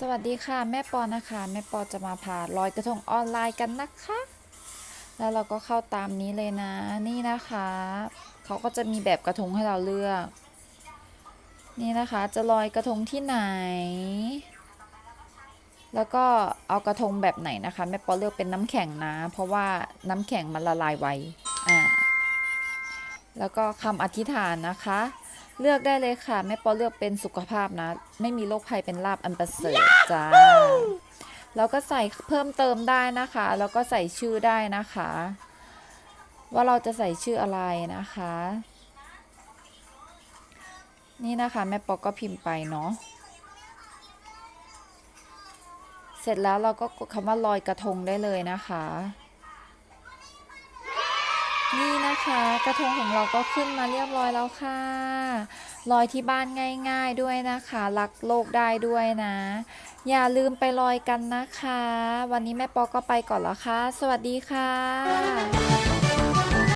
สวัสดีค่ะ แม่ปอนะคะ แม่ปอจะมาพาลอยกระทงออนไลน์กันนะคะ แล้วเราก็เข้าตามนี้เลยนะนี่นะคะ เขาก็จะมีแบบกระทงให้เราเลือก นี่นะคะจะลอยกระทงที่ไหน แล้วก็เอากระทงแบบไหนนะคะ แม่ปอเลือกเป็นน้ำแข็งนะ เพราะว่าน้ำแข็งมันละลายไวอ่าแล้วก็คำอธิษฐานนะคะ เลือกได้เลยค่ะ แม่ปอเลือกเป็นสุขภาพนะ ไม่มีโรคภัยเป็นลาบอันประเสริฐจ้าแล้วก็ใส่เพิ่มเติมได้นะคะ แล้วก็ใส่ชื่อได้นะคะ ว่าเราจะใส่ชื่ออะไรนะคะ นี่นะคะแม่ปอก็พิมพ์ไปเนาะเสร็จแล้วเราก็กดคำว่าลอยกระทงได้เลยนะคะ นี่นะคะ กระทงของเราก็ขึ้นมาเรียบร้อยแล้วค่ะลอยที่บ้านง่ายๆด้วยนะคะ รักโลกได้ด้วยนะ อย่าลืมไปลอยกันนะคะ วันนี้แม่ปอก็ไปก่อนแล้วค่ะ สวัสดีค่ะ